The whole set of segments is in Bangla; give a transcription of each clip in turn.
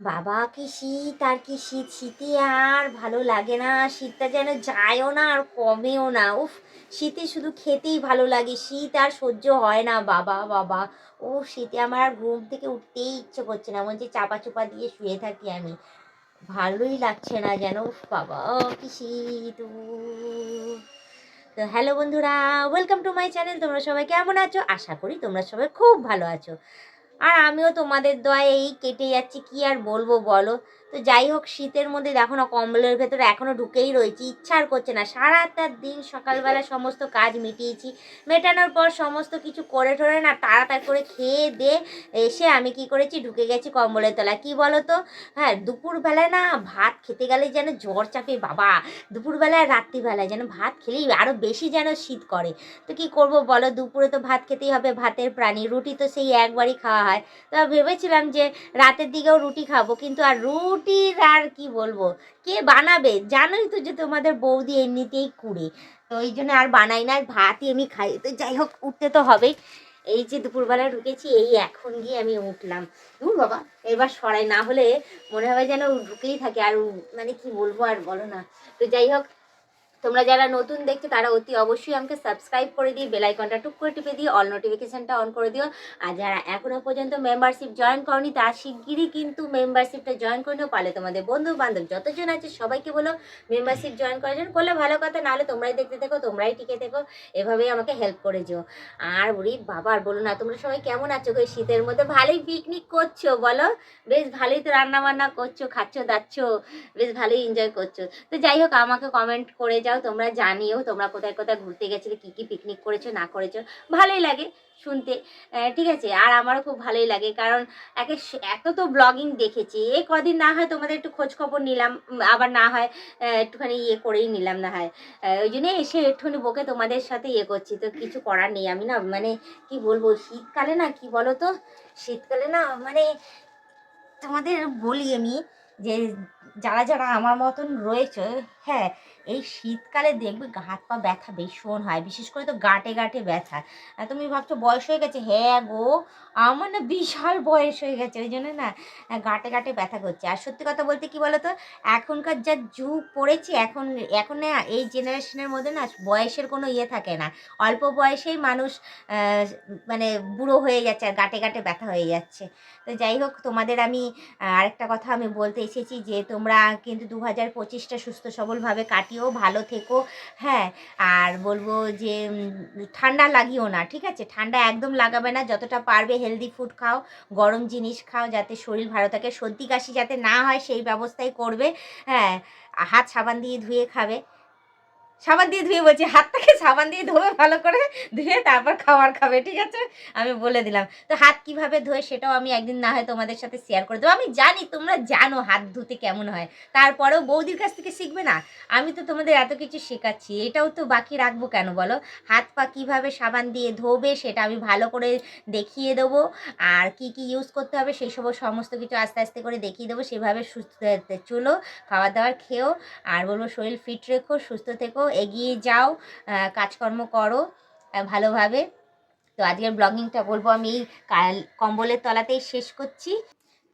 বাবা কি শীত, আর কি শীত, শীতে আর ভালো লাগে না। শীতটা যেন যায়ও না আর কমেও না। উফ, শীতে শুধু খেতেই ভালো লাগে। শীত আর সহ্য হয় না। বাবা বাবা। ও, শীতে আমার আর ঘুম থেকে উঠতেই ইচ্ছে করছে না। হচ্ছে চাপা চুপা দিয়ে শুয়ে থাকি আমি। ভালোই লাগছে না যেন। উফ, বাবা কি শীত। তো হ্যালো বন্ধুরা, ওয়েলকাম টু মাই চ্যানেল। তোমরা সবাই কেমন আছো? আশা করি তোমরা সবাই খুব ভালো আছো। আর আমিও তোমাদের দয়ায় এই কেটে যাচ্ছি, কি আর বলব বলো? তো যাই হোক, শীতের মধ্যে দেখো না, কম্বলের ভেতরে এখনও ঢুকেই রয়েছি, ইচ্ছা আর করছে না। সারাটা দিন সকালবেলা সমস্ত কাজ মিটিয়েছি, মেটানোর পর সমস্ত কিছু করে ঠরে না, তাড়াতাড়ি করে খেয়ে দে, এসে আমি কি করেছি, ঢুকে গেছি কম্বলের তলায়। কি বলো তো হ্যাঁ দুপুরবেলায় না ভাত খেতে গেলে যেন জ্বর চাপে, বাবা। দুপুরবেলায় রাত্রিবেলায় যেন ভাত খেলেই আরও বেশি যেন শীত করে। তো কি করব বলো? দুপুরে তো ভাত খেতেই হবে, ভাতের প্রাণী। রুটি তো সেই একবারই খাওয়া হয়। তো ভেবেছিলাম যে রাতের দিকেও রুটি খাব, কিন্তু আর রুটির আর কি বলব? কে বানাবে? জানোই তো যে তোমাদের বৌদি এমনিতেই কুড়ে। তো ওই জন্য আর বানাই না, ভাতই আমি খাই। তো যাই হোক, উঠতে তো হবেই। এই যে দুপুরবেলা ঢুকেছি, এই এখন গিয়ে আমি উঠলাম। দূর বাবা, এবার সরাই। না হলে মনে হবে যেন ঢুকেই থাকে। আর মানে কি বলব আর বলো না। তো যাই হোক তোমরা যারা নতুন দেখছ, তারা অতি অবশ্যই আমাকে সাবস্ক্রাইব করে দিয়ে বেল আইকনটা টুক করে টিপে দিয়ে অল নোটিফিকেশনটা অন করে দিও। আর যারা এখনও পর্যন্ত মেম্বারশিপ জয়েন করনি তারা শিগগিরই কিন্তু মেম্বারশিপটা জয়েন করে নিও। পারলে তোমাদের বন্ধু বান্ধব যতজন আছে, সবাইকে বলো মেম্বারশিপ জয়েন করার জন্য। করলে ভালো কথা, নাহলে তোমরাই দেখতে থেকো, তোমরাই টিকে থেকো। এভাবেই আমাকে হেল্প করে যেও। আর বলি বাবা, আর বলো না, তোমরা সবাই কেমন আছো গো? শীতের মধ্যে ভালোই পিকনিক করছ, বলো? বেশ ভালোই তো রান্না বান্না করছ, খাচ্ছ, দাচ্ছ, বেশ ভালোই এনজয় করছ। তো যাই হোক, আমাকে কমেন্ট করে যাও, তোমরা জানিও তোমরা কোথায় কোথায় ঘুরতে গেছিলে, কী কী পিকনিক করেছ, না করেছ, ভালোই লাগে শুনতে। ঠিক আছে, আর আমারও খুব ভালোই লাগে, কারণ একে এত তো ব্লগিং দেখেছি, এ কদিন না হয় তোমাদের একটু খোঁজ খবর নিলাম আবার না হয় একটুখানি ইয়ে করেই নিলাম না হয়। ওই জন্যে এসে একটুখানি বকে তোমাদের সাথে ইয়ে করছি, তো কিছু করার নেই আমি না মানে কি বলব, শীতকালে না কি বলো তো শীতকালে না মানে তোমাদের বলি আমি যে যারা যারা আমার মতন রয়েছে হ্যাঁ এই শীতকালে দেখবে হাত পা ব্যথা ভীষণ হয়, বিশেষ করে তো গাঁটে গাঁটে ব্যথা। তুমি ভাবছ বয়স হয়ে গেছে? হ্যাঁ গো, আমার না বিশাল বয়স হয়ে গেছে, ওই জন্য না গাঁটে গাঁটে ব্যথা করছে। আর সত্যি কথা বলতে কি বলো তো এখনকার যা যুগ পড়েছি, এখন এখন এই জেনারেশনের মধ্যে না বয়সের কোনো ইয়ে থাকে না। অল্প বয়সেই মানুষ মানে বুড়ো হয়ে যাচ্ছে আর গাঁটে গাঁটে ব্যথা হয়ে যাচ্ছে। তো যাই হোক, তোমাদের আমি আরেকটা কথা আমি বলতে এসেছি যে তোমরা কিন্তু দু হাজার পঁচিশটা সুস্থ সবলভাবে কাটিও ভালো থেকো। হ্যাঁ আর বলব যে ঠান্ডা লাগিও না, ঠিক আছে? ঠান্ডা একদম লাগাবে না, যতটা পারবে হেলদি ফুড খাও, গরম জিনিস খাও, যাতে শরীর ভালো থাকে। সর্দি কাশি যাতে না হয়, সেই ব্যবস্থাই করবে। হ্যাঁ হাত সাবান দিয়ে ধুয়ে খাবে। সাবান দিয়ে ধুয়ে বলছি, হাতটাকে সাবান দিয়ে ধোবে, ভালো করে ধুয়ে তারপর খাবার খাবে, ঠিক আছে? আমি বলে দিলাম। তো হাত কীভাবে ধোয় সেটাও আমি একদিন না হয় তোমাদের সাথে শেয়ার করে দেবো। আমি জানি, তোমরা জানো হাত ধুতে কেমন হয়। তারপরেও বৌদির কাছ থেকে শিখবে না? আমি তো তোমাদের এত কিছু শেখাচ্ছি, এটাও তো বাকি রাখব কেন বলো? হাত পা কীভাবে সাবান দিয়ে ধোবে সেটা আমি ভালো করে দেখিয়ে দেবো। আর কি কি ইউজ করতে হবে সেই সব সমস্ত কিছু আস্তে আস্তে করে দেখিয়ে দেবো। সেভাবে সুস্থ চলো খাবার দাওয়ার খেও, আর বলব শরীর ফিট রেখো, সুস্থ থেকো এগিয়ে যাও কাজকর্ম করো ভালোভাবে। তো আজকের ব্লগিংটা বলব আমি এই কাল, কম্বলের তলাতেই শেষ করছি।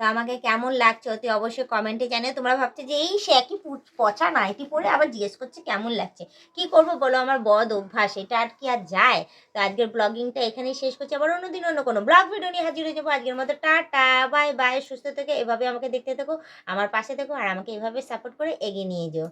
তো আমাকে কেমন লাগছে অতি অবশ্যই কমেন্টে জানিও। তোমরা ভাবছ যে এই সে একই পচা নাইটি পরে আবার জিজ্ঞেস করছে কেমন লাগছে? কি করব বলো? আমার বদ অভ্যাস, এটা আর কি আর যায়? তো আজকের ব্লগিংটা এখানেই শেষ করছি। আবার অন্যদিন অন্য কোনো ব্লগ ভিডিও নিয়ে হাজির হয়ে যাব। আজকের মতো টাটা বাই বাই সুস্থ থেকে, এভাবে আমাকে দেখতে থাকো, আমার পাশে থেকো, আর আমাকে এভাবে সাপোর্ট করে এগিয়ে নিয়ে যেও।